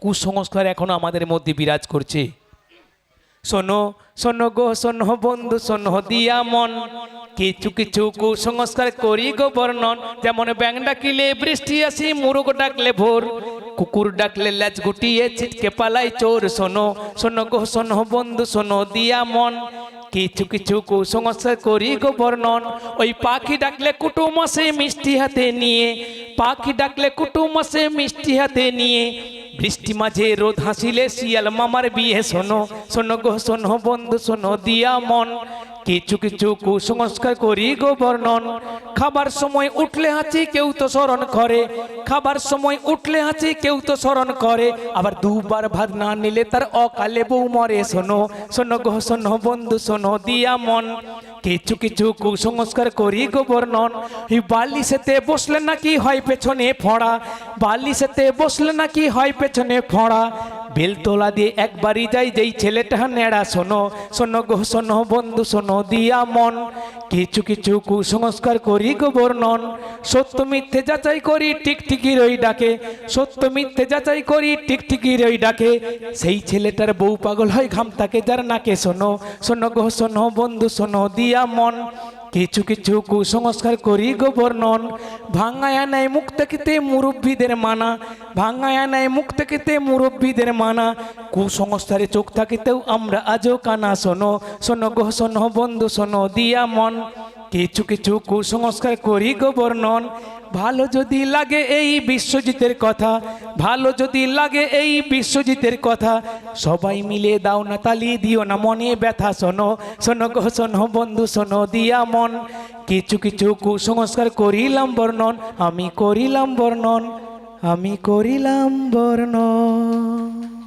কুসংস্কার এখনও আমাদের মধ্যে বিরাজ করছে। শোনো শোনো গো, শোনো বন্ধু, শোনো দিয়া মন। কিছু কিছু কুসংস্কার করি গো বর্ণন। যেমন ব্যাং ডাকিলে বৃষ্টি আসি, মুরগ ডাকলে ভোর। কুকুর ডাকলে ল্যাচ গুটিয়ে ছিটকে পালাই চোর। শোনো শোনো গো, শোনো বন্ধু, শোনো দিয়া মন। কিছু কিছু কুসংস্কার করি গো বর্ণন। ওই পাখি ডাকলে কুটুম আসে মিষ্টি হাতে নিয়ে। পাখি ডাকলে কুটুম আসে মিষ্টি হাতে নিয়ে। বৃষ্টি মাঝে রোধ হাসিলে শিয়াল মামার বিয়ে, শোনো শোনো গো, শোনো বন্ধু, শোনো দিয়া মন। কিছু কিছু কুসংস্কার করি গো বর্ণন। খাবার সময় উঠলে হাঁচি কেউ তো স্মরণ করে। খাবার সময় উঠলে হাঁচি কেউ তো স্মরণ করে। আবার দুবার ভাত না নিলে তার অকালে বউ মরে। শোনো শোনো গো, শোনো বন্ধু, শোনো দিয়া মন। কিছু কিছু কুসংস্কার করি গো বর্ণন। বালিশেতে বসলে নাকি হয় পেছনে ফড়া। বালিশেতে বসলে নাকি হয় পেছনে ফড়া। বেলতলা দিয়ে একবারই যাই, যেই ছেলেটা নেড়া, শোনো শোনো গো, শোনো বন্ধু, শোনো দিয়া মন। কিছু কিছু কুসংস্কার করি গো বর্ণন। সত্য মিথ্যে যাচাই করি টিকটিকির ওই ডাকে। সত্য মিথ্যে যাচাই করি টিকটিকির ওই ডাকে। সেই ছেলেটার বউ পাগল হয় ঘাম তাকে যার নাকে। শোনো শোনো গো, শোনো বন্ধু, শোনো দিয়া মন। কিছু কিছু কুসংস্কার করি গো বর্ণন। ভাঙায়া নেয় মুখ থেকেতে মুরব্বীদের মানা। ভাঙায়া নেয় মুখ থেকেতে মুরব্বীদের মানা। কুসংস্কারে চোখ থাকিতেও আমরা আজও কানা, শোনো শোনো গো, শোনো বন্ধু, শোনো দিয়া মন। কিছু কিছু কুসংস্কার করি গো বর্ণন। ভালো যদি লাগে এই বিশ্বজিতের কথা, ভালো যদি লাগে এই বিশ্বজিতের কথা। সবাই মিলে দাও না তালি, দিও না মনে ব্যথা, শোনো শোনো গো, শোনো বন্ধু, শোনো দিয়া মন। কিছু কিছু কুসংস্কার করিলাম বর্ণন, আমি করিলাম বর্ণন, আমি করিলাম বর্ণন।